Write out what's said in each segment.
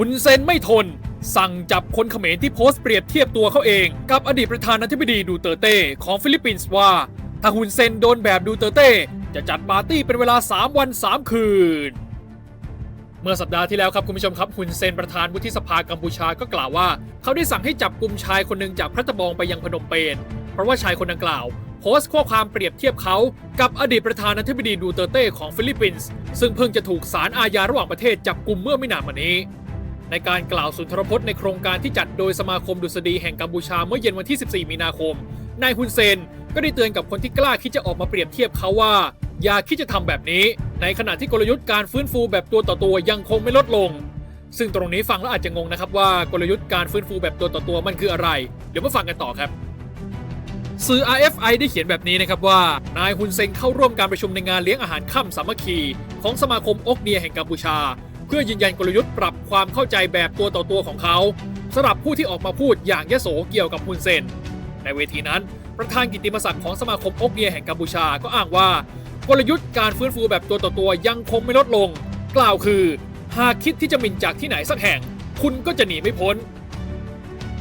ฮุนเซนไม่ทน สั่งจับคนเขมรที่โพสต์เปรียบเทียบตัวเขาเอง กับอดีตประธานาธิบดีดูเตอร์เต้ของฟิลิปปินส์ว่า ถ้าฮุนเซนโดนแบบดูเตอร์เต้จะจัดปาร์ตี้เป็นเวลา 3 วัน 3 คืน เมื่อสัปดาห์ที่แล้วครับคุณผู้ชมครับฮุนเซนประธานวุฒิสภากัมพูชาก็กล่าวว่า เขาได้สั่งให้จับกลุ่มชายคนหนึ่งจากพระตะบองไปยังพนมเปญเพราะว่าชายคนดังกล่าวโพสต์ข้อความเปรียบเทียบเขา กับอดีตประธานาธิบดีดูเตอร์เต้ของฟิลิปปินส์ ซึ่งเพิ่งจะถูกศาลอาญาระหว่างประเทศจับกลุ่มเมื่อไม่นานมานี้ ในการกล่าวสุนทรพจน์ในโครงการที่จัดโดยสมาคมดุษฎีแห่งกัมพูชาเมื่อเย็นวันที่ 14 มีนาคม นายฮุนเซนก็ได้เตือนกับคนที่กล้าคิดจะออกมาเปรียบเทียบเขาว่า อย่าคิดจะทำแบบนี้ ในขณะที่กลยุทธ์การฟื้นฟูแบบตัวต่อตัวยังคงไม่ลดลง ซึ่งตรงนี้ฟังแล้วอาจจะงงนะครับว่ากลยุทธ์การฟื้นฟูแบบตัวต่อตัวมันคืออะไร เดี๋ยวมาฟังกันต่อครับสื่อ RFI ได้เขียนแบบนี้นะครับว่า นายฮุนเซนเข้าร่วมการประชุมในงานเลี้ยงอาหารค่ำสามัคคี ของสมาคมอกเนียแห่งกัมพูชา เพื่อยืนยันกลยุทธ์ปรับความเข้าใจแบบตัวต่อตัวของเขาสำหรับผู้ที่ออกมาพูดอย่างยโสเกี่ยวกับฮุนเซน ในเวทีนั้น ประธานกิติมศักดิ์ของสมาคมอกเนียแห่งกัมพูชาก็อ้างว่า กลยุทธ์การฟื้นฟูแบบตัวต่อตัวยังคงไม่ลดลง กล่าวคือ หากคิดที่จะมินจากที่ไหนสักแห่ง คุณก็จะหนีไม่พ้น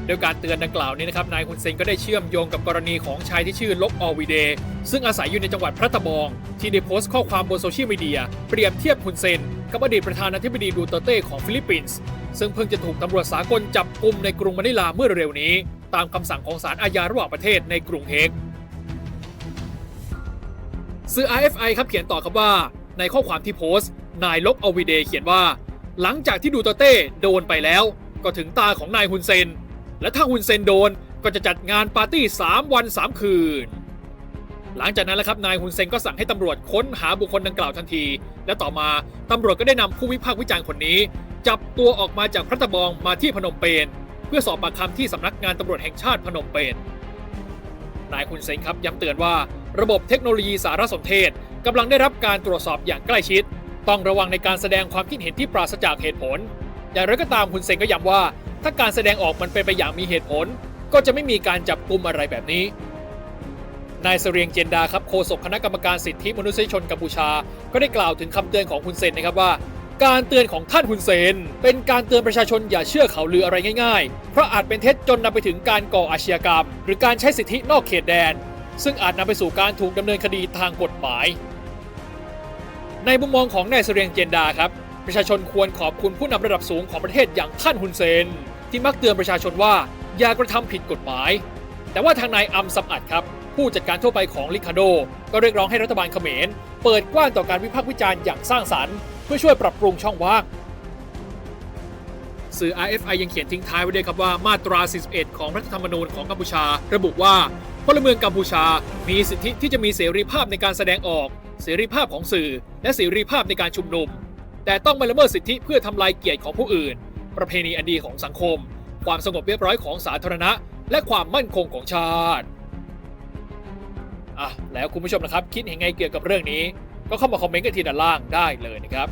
โดยการเตือนดังกล่าวนี้นะครับนายฮุนเซนก็ได้เชื่อมโยงกับกรณีของชายที่ชื่อลกออวีเด ซึ่งอาศัยอยู่ในจังหวัดพระตะบอง ที่ได้โพสต์ข้อความบนโซเชียลมีเดียเปรียบเทียบฮุนเซนกับอดีตประธานาธิบดีดูเตเต้ของฟิลิปปินส์ซึ่งเพิ่งจะถูกตำรวจสากลจับกุมในกรุงมะนิลาเมื่อเร็วนี้ ตามคำสั่งของศาลอาญาระหว่างประเทศในกรุงเฮกสื่อ RFI ครับเขียนต่อครับว่า ในข้อความที่โพสต์ นายลบอวีเดเขียนว่า หลังจากที่ดูเตเต้โดนไปแล้ว ก็ถึงตาของนายฮุนเซน และถ้าฮุนเซนโดนก็จะจัดงานปาร์ตี้ 3 วัน 3 คืน หลังจากนั้นแหละครับนายฮุนเซนก็สั่งให้ตำรวจค้นหาบุคคลดังกล่าวทันที และต่อมาตำรวจก็ได้นำผู้วิพากษ์วิจารณ์คนนี้ จับตัวออกมาจากพระตะบองมาที่พนมเปญเพื่อสอบปากคำที่สำนักงานตำรวจแห่งชาติพนมเปญนายคุณเซนครับย้ำเตือนว่าระบบเทคโนโลยีสารสนเทศกำลังได้รับการตรวจสอบอย่างใกล้ชิด ต้องระวังในการแสดงความคิดเห็นที่ปราศจากเหตุผล อย่างไรก็ตามคุณเซนก็ย้ำว่า ถ้าการแสดงออกมันเป็นไปอย่างมีเหตุผล ก็จะไม่มีการจับกลุ่มอะไรแบบนี้ นายเสรียงเจนดาครับโฆษกคณะกรรมการสิทธิมนุษยชนกัมพูชา ก็ได้กล่าวถึงคำเตือนของคุณเซนนะครับว่า การเตือนของท่านฮุนเซน เป็นการเตือนประชาชนอย่าเชื่อข่าวลืออะไรง่ายๆ เพราะอาจเป็นเท็จจนนำไปถึงการก่ออาชญากรรม หรือการใช้สิทธินอกเขตแดน ซึ่งอาจนำไปสู่การถูกดำเนินคดีทางกฎหมาย ในมุมมองของนายเสรียงเจนดาครับประชาชนควรขอบคุณผู้นำระดับสูงของประเทศอย่างท่านฮุนเซน ที่มักเตือนประชาชนว่าอย่ากระทำผิดกฎหมาย แต่ว่าทางนายอัมซัมอัดครับ ผู้จัดการทั่วไปของลิคาโด ก็เรียกร้องให้รัฐบาลเขมร เปิดกว้างต่อการวิพากษ์วิจารณ์อย่างสร้างสรรค์เพื่อช่วยปรับปรุงช่องว่างสื่อ RFI ยังเขียนทิ้งท้ายไว้ด้วยครับว่ามาตรา 41 ของรัฐธรรมนูญของกัมพูชา ระบุว่าพลเมืองกัมพูชา มีสิทธิที่จะมีเสรีภาพในการแสดงออก เสรีภาพของสื่อ และเสรีภาพในการชุมนุม แต่ต้องไม่ละเมิดสิทธิเพื่อทำลายเกียรติของผู้อื่น ประเพณีอันดีของสังคม ความสงบเรียบร้อยของสาธารณะ และความมั่นคงของชาติอะแล้วคุณผู้ชมนะครับ คิดเห็นไงเกี่ยวกับเรื่องนี้ ก็เข้ามาคอมเมนต์กันที่ด้านล่างได้เลยนะครับ